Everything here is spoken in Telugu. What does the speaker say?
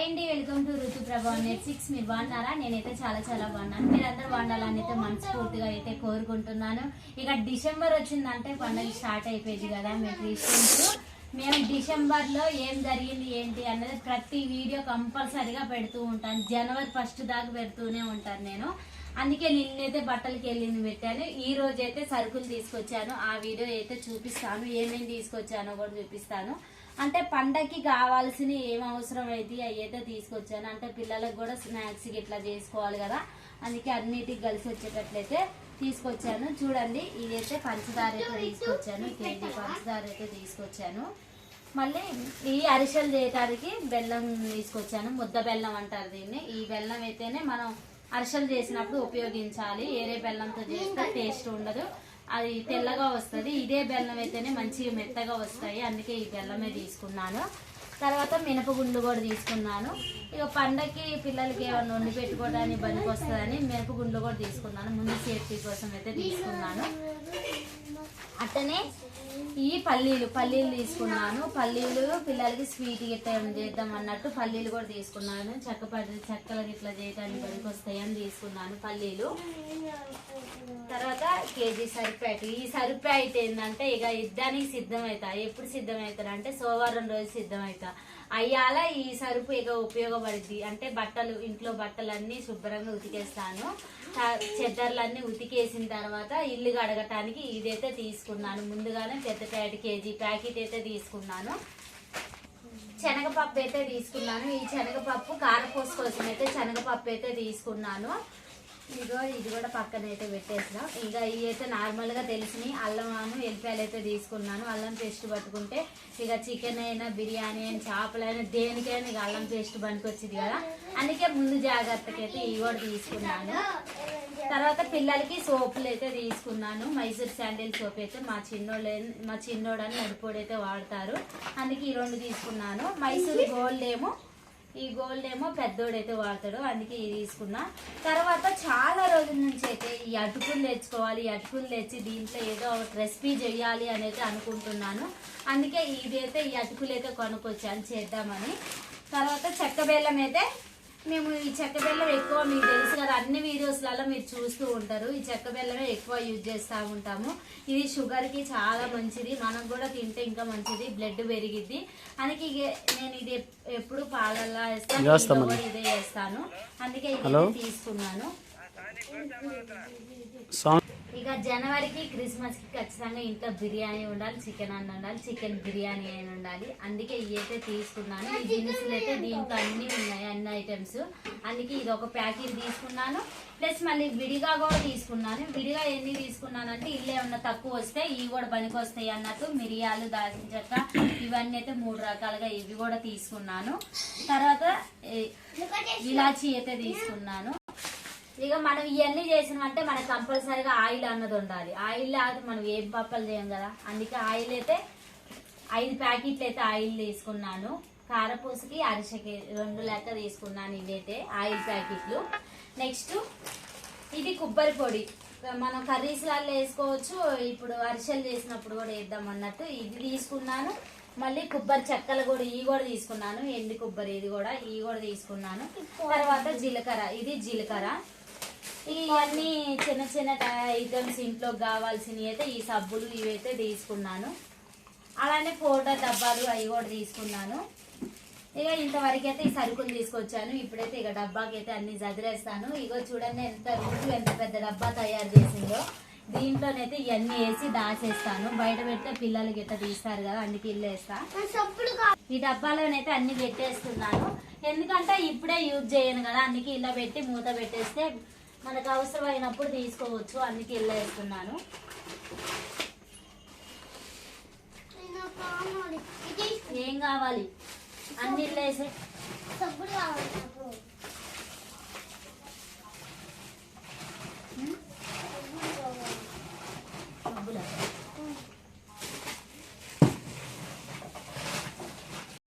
హాయ్ అండి వెల్కమ్ టు ఋతు ప్రభా నెట్ సిక్స్ మీరు బాగున్నారా? నేనైతే చాలా చాలా బాగున్నాను. మీరందరూ బాగుండాలని అయితే మనస్ఫూర్తిగా అయితే కోరుకుంటున్నాను. ఇక డిసెంబర్ వచ్చిందంటే పండుగ స్టార్ట్ అయిపోయింది కదా మేము క్రిస్టియన్స్. మేము డిసెంబర్లో ఏం జరిగింది ఏంటి అన్నది ప్రతి వీడియో కంపల్సరిగా పెడుతూ ఉంటాను. జనవరి ఫస్ట్ దాకా పెడుతూనే ఉంటాను నేను. అందుకే నిన్నైతే బట్టలకి వెళ్ళింది పెట్టాను. ఈ రోజు అయితే సరుకులు తీసుకొచ్చాను. ఆ వీడియో అయితే చూపిస్తాను. ఏమేమి తీసుకొచ్చానో కూడా చూపిస్తాను. అంటే పండగకి కావాల్సిన ఏం అవసరం అయితే అవి అయితే తీసుకొచ్చాను. అంటే పిల్లలకు కూడా స్నాక్స్ ఇట్లా చేసుకోవాలి కదా. అందుకే అన్నిటికి కలిసి వచ్చేటట్లయితే తీసుకొచ్చాను. చూడండి ఇదైతే పంచదార అయితే తీసుకొచ్చాను. కేజీ పంచదార అయితే తీసుకొచ్చాను. మళ్ళీ ఈ అరిసెలు చేయడానికి బెల్లం తీసుకొచ్చాను. ముద్ద బెల్లం అంటారు దీన్ని. ఈ బెల్లం అయితేనే మనం అరిసెలు చేసినప్పుడు ఉపయోగించాలి. ఏరే బెల్లంతో చేస్తే టేస్ట్ ఉండదు. అది తెల్లగా వస్తుంది. ఇదే బెల్లం అయితేనే మంచిగా మెత్తగా వస్తాయి. అందుకే ఈ బెల్లమే తీసుకున్నాను. తర్వాత మినపగుండు కూడా తీసుకున్నాను. ఇక పండగకి పిల్లలకి ఏమన్నా వండి పెట్టుకోవడానికి పనికి వస్తుందని మినపగుండ్లు కూడా తీసుకున్నాను. ముందు సేఫ్టీ కోసం అయితే తీసుకున్నాను. అట్టనే ఈ పల్లీలు పల్లీలు తీసుకున్నాను. పల్లీలు పిల్లలకి స్వీట్ గిట్ట ఏమైనా చేద్దాం అన్నట్టు పల్లీలు కూడా తీసుకున్నాను. చెక్క పడి చెక్కలు ఇట్లా చేయడానికి పనికొస్తాయని తీసుకున్నాను పల్లీలు. తర్వాత కేజీ సరిపాయట ఈ సరిపేట ఏంటంటే ఇక ఇద్దానికి సిద్ధమవుతా ఎప్పుడు సిద్ధమవుతారు అంటే సోమవారం రోజు సిద్ధమవుతా అయ్యాల ఈ సరుపు ఇక ఉపయోగపడుద్ది. అంటే బట్టలు ఇంట్లో బట్టలన్నీ శుభ్రంగా ఉతికేస్తాను. చెద్దర్లన్నీ ఉతికేసిన తర్వాత ఇల్లు కడగటానికి ఇదే అయితే తీసుకున్నాను. ముందుగానే పెద్ద ప్యాకెట్ కేజీ ప్యాకెట్ అయితే తీసుకున్నాను. శనగపప్పు అయితే తీసుకున్నాను. ఈ శనగపప్పు కారపూస కోసం అయితే శనగపప్పు అయితే తీసుకున్నాను. ఇదిగో ఇది కూడా పక్కన అయితే పెట్టేసిన. ఇంకా ఇవి అయితే నార్మల్గా తెలిసినాయి అల్లం ఎల్లిపాయలు అయితే తీసుకున్నాను. అల్లం పేస్ట్ పట్టుకుంటే ఇక చికెన్ అయినా బిర్యానీ అయినా చేపలైనా దేనికైనా ఇక అల్లం పేస్ట్ పనికొచ్చింది కదా. అందుకే ముందు జాగ్రత్తకి అయితే ఇవి కూడా తీసుకున్నాను. తర్వాత పిల్లలకి సోపులు అయితే తీసుకున్నాను. మైసూర్ శాండిల్ సోప్ అయితే మా చిన్నోళ్ళు మా చిన్నోడని నడిపోడు అయితే వాడతారు. అందుకే ఈ రెండు తీసుకున్నాను. మైసూర్ గోల్డ్ ఏమో ఈ గోల్డ్ ఏమో పెద్దోడైతే వాడతాడు. అందుకే ఇది తీసుకున్నా. తర్వాత చాలా రోజుల నుంచి అయితే ఈ అటుకులు తెచ్చుకోవాలి ఈ అటుకులు తెచ్చి దీంట్లో ఏదో ఒక రెసిపీ చేయాలి అనేది అనుకుంటున్నాను. అందుకే ఇదైతే ఈ అటుకులు అయితే కొనుక్కొచ్చాను చేద్దామని. తర్వాత చెక్క బెల్లం అయితే మేము ఈ చెక్క బెల్లం ఎక్కువ మీకు తెలుసు కదా అన్ని వీడియోస్లలో మీరు చూస్తూ ఉంటారు. ఈ చెక్క బెల్లమే ఎక్కువ యూజ్ చేస్తూ ఉంటాము. ఇది షుగర్కి చాలా మంచిది. మనకు కూడా తింటే ఇంకా మంచిది. బ్లడ్ పెరిగిద్ది. అందుకే ఇక నేను ఇది ఎప్- ఎప్పుడు పాలల్లో వేస్తాను ఇదే వేస్తాను. అందుకే ఇది? తీసుకున్నాను ఇక జనవరికి క్రిస్మస్కి ఖచ్చితంగా ఇంట్లో బిర్యానీ ఉండాలి చికెన్ అన్న ఉండాలి చికెన్ బిర్యానీ అయిన ఉండాలి. అందుకే ఇవి అయితే తీసుకున్నాను. ఈ దినుసులు అయితే దీంట్లో అన్ని ఉన్నాయి అన్ని ఐటమ్స్ అందుకే ఇది ఒక ప్యాకెట్ తీసుకున్నాను. ప్లస్ మళ్ళీ విడిగా కూడా తీసుకున్నాను. విడిగా ఎన్ని తీసుకున్నానంటే ఇల్లు ఏమన్నా తక్కువ వస్తే ఇవి కూడా పనికి వస్తాయి అన్నట్టు మిరియాలు దాల్చిన చెక్క ఇవన్నీ అయితే మూడు రకాలుగా ఇవి కూడా తీసుకున్నాను. తర్వాత ఇలాచి ఇలాచీ అయితే తీసుకున్నాను. ఇక మనం ఇవన్నీ చేసినామంటే మనకు కంపల్సరీగా ఆయిల్ అన్నది ఉండాలి. ఆయిల్ లేకపోతే మనం ఏం పప్పలు చేయం కదా? అందుకే ఆయిల్ అయితే ఐదు ప్యాకెట్లు అయితే ఆయిల్ తీసుకున్నాను. కారపూసకి అరిసెకి రెండు లెక్క తీసుకున్నాను ఇవైతే ఆయిల్ ప్యాకెట్లు. నెక్స్ట్ ఇది కొబ్బరి పొడి. మనం కర్రీస్లలో వేసుకోవచ్చు. ఇప్పుడు అరిసెలు చేసినప్పుడు కూడా వేద్దాం అన్నట్టు ఇది తీసుకున్నాను. మళ్ళీ కొబ్బరి చెక్కలు కూడా ఇవి కూడా తీసుకున్నాను. ఎండి కొబ్బరి ఇది కూడా ఇవి కూడా తీసుకున్నాను. తర్వాత జీలకర్ర. ఇది జీలకర్ర. ఇవన్నీ చిన్న చిన్న ఐటమ్స్ ఇంట్లో కావాల్సినవి అయితే ఈ సబ్బులు ఇవైతే తీసుకున్నాను. అలానే పౌడర్ డబ్బాలు అవి కూడా తీసుకున్నాను. ఇక ఇంతవరకు అయితే ఈ సరుకులు తీసుకొచ్చాను. ఇప్పుడైతే ఇక డబ్బాకి అయితే అన్ని చదిరేస్తాను. ఇగో చూడండి ఎంత రుచి ఎంత పెద్ద డబ్బా తయారు చేసిందో. దీంట్లోనైతే ఇవన్నీ వేసి దాచేస్తాను. బయట పెడితే పిల్లలు గిట్ట తీస్తారు కదా అందుకే ఇల్లు వేస్తా ఈ డబ్బాలోనైతే అన్ని పెట్టేస్తున్నాను. ఎందుకంటే ఇప్పుడే యూజ్ చేయను కదా అందుకే ఇలా పెట్టి మూత పెట్టేస్తే మనకు అవసరమైనప్పుడు తీసుకోవచ్చు అందుకే ఇలా వేస్తున్నాను. ఏం కావాలి? అన్ని ఇల్లు వేసే